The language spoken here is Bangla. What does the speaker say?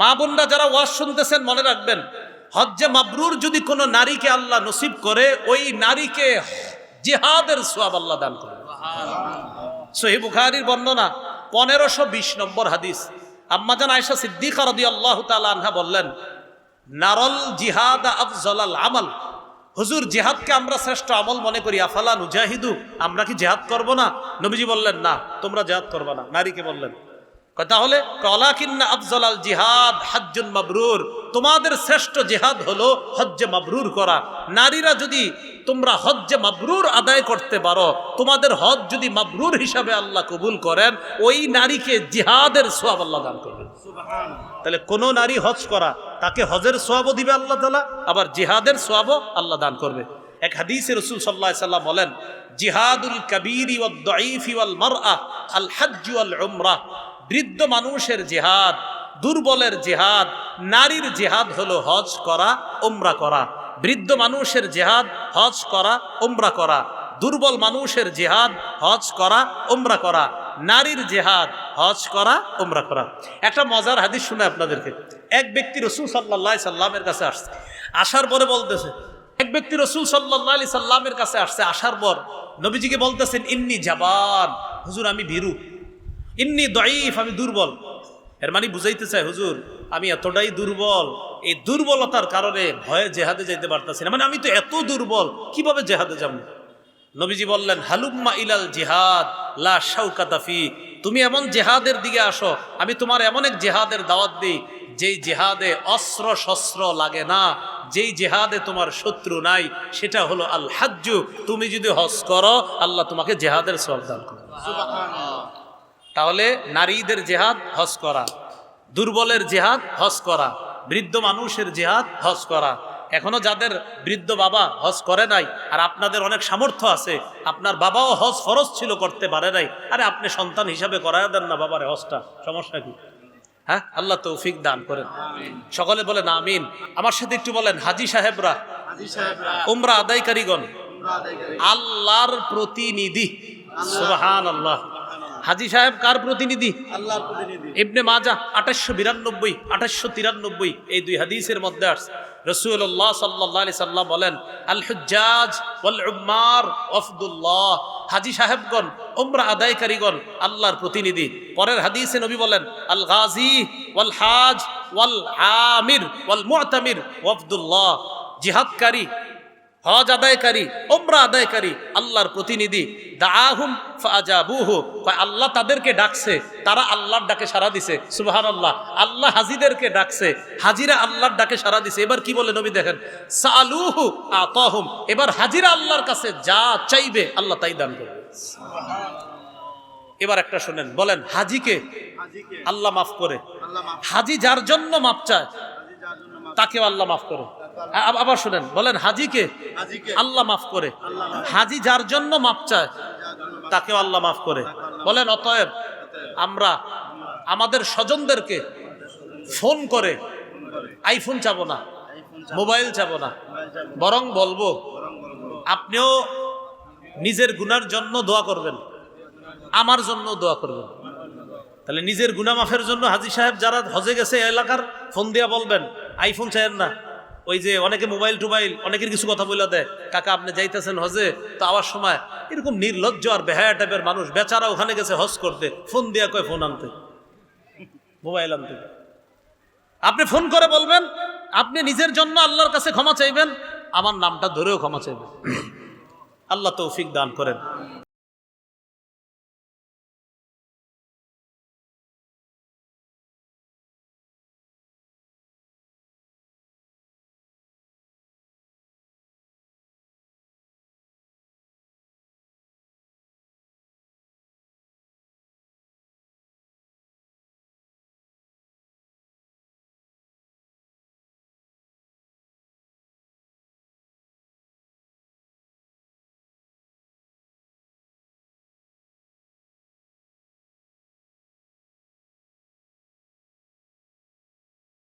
মা বোনরা যারা ওয়াজ শুনতেছেন, মনে রাখবেন, হজ্জে মাবরুর যদি কোনো নারীকে আল্লাহ নসিব করে, ওই নারীকে জিহাদের সোয়াব আল্লাহ দান করে। সহি বুখারির বর্ণনা, পনেরোশো বিশ নম্বর হাদিস। আম্মাজান আয়সা সিদ্দিকা রদি আল্লাহ আনহা বললেন, নারল জিহাদ আফজলাল আমাল। হুজুর, জিহাদকে আমরা শ্রেষ্ঠ আমল মনে করি। আফালা নুজাহিদু, আমরা কি জিহাদ করব না? নবীজি বললেন, না, তোমরা জিহাদ করবে না। নারীকে বললেন তাহলে কলাকিন্না আফজলাল জিহাদ হাজ্জুন মাবরুর। তোমাদের শ্রেষ্ঠ জিহাদ হলো হজ্জে মাবরুর করা। নারীরা যদি তোমরা হজ্জে মাবরুর আদায় করতে পারো তোমাদের হজ যদি মাবরুর হিসাবে আল্লাহ কবুল করেন ওই নারীকে জিহাদের সোয়াব আল্লাহ দান করবেন। তাহলে কোন নারী হজ করা তাকে হজের সোয়াবও দিবে আল্লাহ তালা আবার জিহাদের সোয়াবও আল্লাহ দান করবে। এক হাদিসে রসুল সাল্লাহ সাল্লাম বলেন জিহাদুল কবিরি ওয়াল মারআ আল হজ্জ ওয়াল উমরাহ বৃদ্ধ মানুষের জেহাদ, দুর্বলের জেহাদ, নারীর জেহাদ হলো হজ করা ওমরা করা। বৃদ্ধ মানুষের জেহাদ, হজ করা ওমরা করা। দুর্বল মানুষের জেহাদ, হজ করা ওমরা করা। নারীর জেহাদ, হজ করা ওমরা করা। একটা মজার হাদিস শুনে আপনাদেরকে। এক ব্যক্তি রসুল সাল্লাহ সাল্লামের কাছে আসছে। আসার পরে বলতেছে, এক ব্যক্তি রসুল সাল্লাহ আলি সাল্লামের কাছে আসছে। আসার পর নবীজিকে বলতেছেন, ইন্নি জাবান। হুজুর, আমি ভীরু। ইন্নি দঈফ, আমি দুর্বল। এর মানে বুঝাইতে চাই হুজুর, আমি এতটাই দুর্বল। এই দুর্বলতার কারণে ভয়ে জেহাদে যাইতে পারতেছি না। মানে আমি তো এত দুর্বল, কীভাবে জেহাদে যাব? নবীজি বললেন, হালুম্মা ইলাল জিহাদ, লা শাউকাতাফি তুমি এমন জেহাদের দিকে আসো, আমি তোমার এমন এক জেহাদের দাওয়াত দিই, যেই জেহাদে অস্ত্র শস্ত্র লাগে না, যেই জেহাদে তোমার শত্রু নাই, সেটা হলো আল হাজ্জু তুমি যদি হজ করো, আল্লাহ তোমাকে জেহাদের সব দান করে তাহলে নারীদের জেহাদ হজ করা দুর্বলের জেহাদ হজ করা বৃদ্ধ মানুষের জেহাদ হজ করা। এখনও যাদের বৃদ্ধ বাবা হজ করে নাই আর আপনাদের অনেক সামর্থ্য আছে আপনার বাবাও হজ ফরজ ছিল করতে পারে নাই আরে আপনি সন্তান হিসাবে করায় দেন না বাবারে হজটা সমস্যা কি? হ্যাঁ আল্লাহ তৌফিক দান করেন। সকলে বলেন আমিন। আমার সাথে একটু বলেন হাজি সাহেবরা উমরা আদায়কারীগণ আল্লাহর প্রতিনিধি সুবহান আল্লাহ হাজি সাহেব কার প্রতিনিধি? আল্লাহর প্রতিনিধি। ইবনে মাজা আঠাশশো বিরানব্বই আঠাশশো তিরানব্বই এই দুই হাদিসের মধ্যে আসছে। রসুল্লাহ সাল্লাহ সাল্লাম বলেন আল হুজ্জাজ ওয়াল উম্মার ওফদুল্লাহ হাজি সাহেবগণ উমরা আদায়কারীগণ আল্লাহর প্রতিনিধি। পরের হাদিসে নবী বলেন আল গাজী ওয়াল হাজ ওয়াল আমির ওয়াল মুআতামির ওফদুল্লাহ জিহাদকারী হজ আদায়কারী ওমরা আদায়কারী আল্লাহর প্রতিনিধি। দাহুম ফাজাবুহু আল্লাহ তাদেরকে ডাকছে তারা আল্লাহর ডাকে সারা দিছে সুবহান আল্লাহ আল্লাহ হাজিদেরকে ডাকছে হাজিরা আল্লাহর ডাকে সারা দিছে। এবার কি বলে নবী দেখেন? সালুহু আতাহুম এবার হাজিরা আল্লাহর কাছে যা চাইবে আল্লাহ তাই দান করবে। এবার একটা শোনেন বলেন হাজিকে হাজিকে। আল্লাহ মাফ করে। হাজি যার জন্য মাপ চায় হাজি যার জন্য মাফ তাকেও আল্লাহ মাফ করে আবার শুনেন বলেন হাজিকে? আল্লাহ মাফ করে। হাজি যার জন্য মাপ চায় মাফ তাকেও আল্লাহ মাফ করে। বলেন অতএব আমরা আমাদের স্বজনদেরকে ফোন করে আইফোন চাবো না মোবাইল চাবো না বরং বলব আপনিও নিজের গুনার জন্য দোয়া করবেন আমার জন্য দোয়া করবেন। তাহলে নিজের গুনা মাফের জন্য হাজি সাহেব যারা হজে গেছে এলাকার, ফোন দিয়া বলবেন আইফোন চাইেন না। ওই যে অনেকে মোবাইল টোবাইল অনেকের কিছু কথা বলে দেয়, কাকা, আপনি যাইতেছেন হজে, তো আওয়ার সময় এরকম নির্লজ্জ আর বেহায়া টাইপের মানুষ, বেচারা ওখানে গেছে হজ করতে, ফোন দিয়া কয় ফোন আনতে মোবাইল আনতে। আপনি ফোন করে বলবেন, আপনি নিজের জন্য আল্লাহর কাছে ক্ষমা চাইবেন, আমার নামটা ধরেও ক্ষমা চাইবেন। আল্লাহ তৌফিক দান করেন।